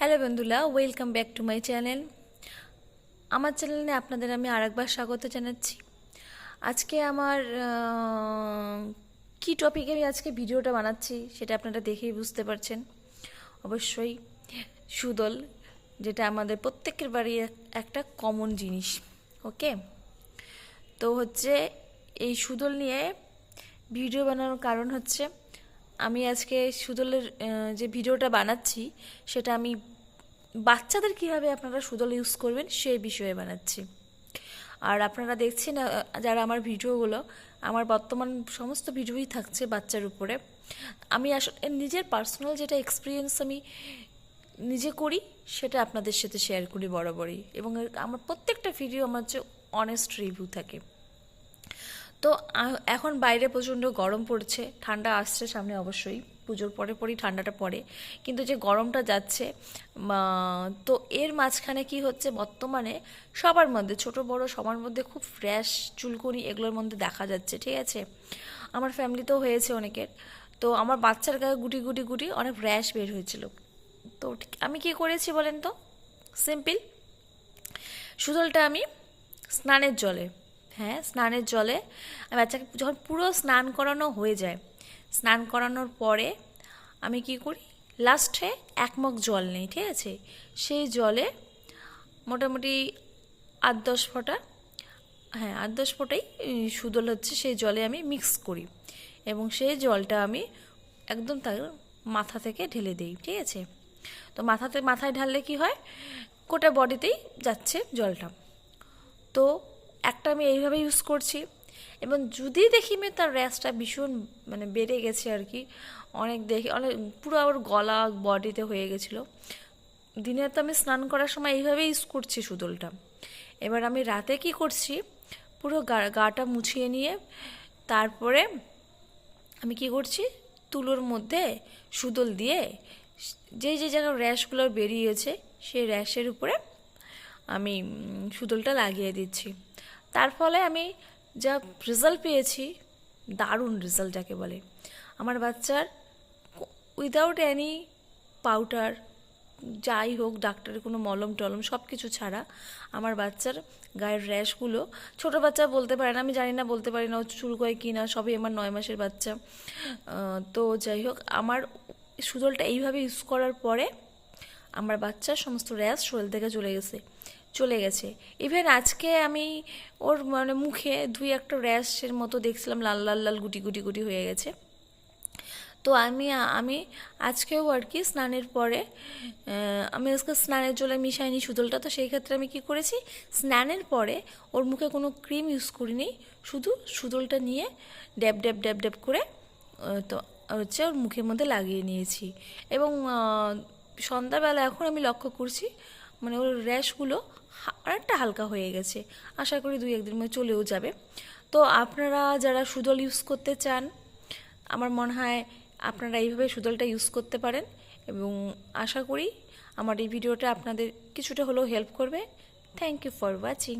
Hello বন্ধুরা welcome back to my channel আমার চ্যানেলে আপনাদের আমি আরেকবার স্বাগত জানাচ্ছি। আজকে আমার কি টপিকে আমি আজকে ভিডিওটা বানাচ্ছি সেটা আপনারা দেখেই বুঝতে পারছেন। অবশ্যই সুদল, যেটা আমাদের প্রত্যেকের বাড়ি একটা কমন জিনিস ওকে তো হচ্ছে এই সুদল নিয়ে ভিডিও বানানোর কারণ হচ্ছে আমি আজকে সুদলের যে ভিডিওটা বানাচ্ছি, সেটা আমি বাচ্চাদের কীভাবে আপনারা সুদল ইউজ করবেন সেই বিষয়ে বানাচ্ছি। আর আপনারা দেখছেন যারা আমার ভিডিওগুলো, আমার বর্তমান সমস্ত ভিডিওই থাকছে বাচ্চার উপরে। আমি আসলে নিজের পার্সোনাল যেটা এক্সপিরিয়েন্স আমি নিজে করি, সেটা আপনাদের সাথে শেয়ার করি বরাবরই। এবং আমার প্রত্যেকটা ভিডিও আমার হচ্ছে অনেস্ট রিভিউ থাকে। তো এখন বাইরে প্রচণ্ড গরম পড়ছে, ঠান্ডা আসছে সামনে অবশ্যই, পুজোর পরে পরই ঠান্ডাটা পড়ে, কিন্তু যে গরমটা যাচ্ছে তো এর মাঝখানে কি হচ্ছে বর্তমানে সবার মধ্যে, ছোট, বড় সবার মধ্যে খুব ফ্রেশ চুলকুনি এগুলোর মধ্যে দেখা যাচ্ছে, ঠিক আছে? আমার ফ্যামিলিতেও হয়েছে অনেকের, তো আমার বাচ্চার গায়ে গুটি গুটি গুটি অনেক র্যাশ বের হয়েছিল। তো আমি কি করেছি বলেন তো? সিম্পল সুদলটা আমি স্নানের জলে হ্যাঁ স্নানের জলে। বাচ্চাকে যখন পুরো স্নান করানো হয়ে যায়, স্নান করানোর পরে আমি কি করি? লাস্টে এক মগ জল নেই, ঠিক আছে? সেই জলে মোটামুটি আট দশ ফোঁটা হ্যাঁ আট দশ ফোঁটাই সুদল হচ্ছে, সেই জলে আমি মিক্স করি। এবং সেই জলটা আমি একদম তার মাথা থেকে ঢেলে দিই, ঠিক আছে? তো মাথাতে, মাথায় ঢাললে কি হয়? গোটা বডিতেই যাচ্ছে জলটা। তো একটা আমি এইভাবে ইউজ করছি। এবং যদি দেখি মেয়ে তার র্যাশটা ভীষণ মানে বেড়ে গেছে আর কি, অনেক দেখি, অনেক পুরো আবার গলা বডিতে হয়ে গেছিল। দিনে তো আমি স্নান করার সময় এইভাবে ইউজ করছি সুদলটা। এবার আমি রাতে কি করছি, পুরো গা, গাটা মুছিয়ে নিয়ে তারপরে আমি কি করছি, তুলোর মধ্যে সুদল দিয়ে যেই যে জায়গায় র্যাশগুলো বেরিয়েছে, সেই র্যাশের উপরে আমি সুদলটা লাগিয়ে দিচ্ছি। তার ফলে আমি যা রেজাল্ট পেয়েছি, দারুণ রেজাল্ট যাকে বলে। আমার বাচ্চার উইদাউট এনি পাউডার যাই হোক ডাক্তারের কোনো মলম টলম সব কিছু ছাড়া, আমার বাচ্চার গায়ের র্যাশগুলো, ছোট বাচ্চা বলতে পারে না, আমি জানি না, বলতে পারি না ও চুলকয় কি না, সবই আমার নয় মাসের বাচ্চা। তো যাই হোক, আমার সুদলটা এইভাবে ইউজ করার পরে আমার বাচ্চার সমস্ত র্যাশ শরীর থেকে চলে গেছে। চলে গেছে। ইভেন আজকে আমি ওর মানে মুখে দুই একটা র্যাশের মতো দেখছিলাম, লাল লাল লাল গুটি গুটি গুটি হয়ে গেছে। তো আমি আমি আজকেও আর কি স্নানের পরে আমি আজকে স্নানের জলে মিশাইনি সুদলটা তো সেই ক্ষেত্রে আমি কি করেছি, স্নানের পরে ওর মুখে কোনো ক্রিম ইউজ করিনি, শুধু সুদলটা নিয়ে ড্যাব ড্যাব ড্যাব ড্যাব করে তো হচ্ছে ওর মুখের মধ্যে লাগিয়ে নিয়েছি। এবং সন্ধ্যাবেলা এখন আমি লক্ষ্য করছি মানে ওর র্যাশগুলো আরেকটা অনেকটা হালকা হয়ে গেছে। আশা করি দুই একদিন মধ্যে চলেও যাবে। তো আপনারা যারা সুদল ইউজ করতে চান, আমার মনে হয় আপনারা এইভাবে সুদলটা ইউজ করতে পারেন এবং আশা করি আমার এই ভিডিওটা আপনাদের কিছুটা হলেও হেল্প করবে। Thank you for watching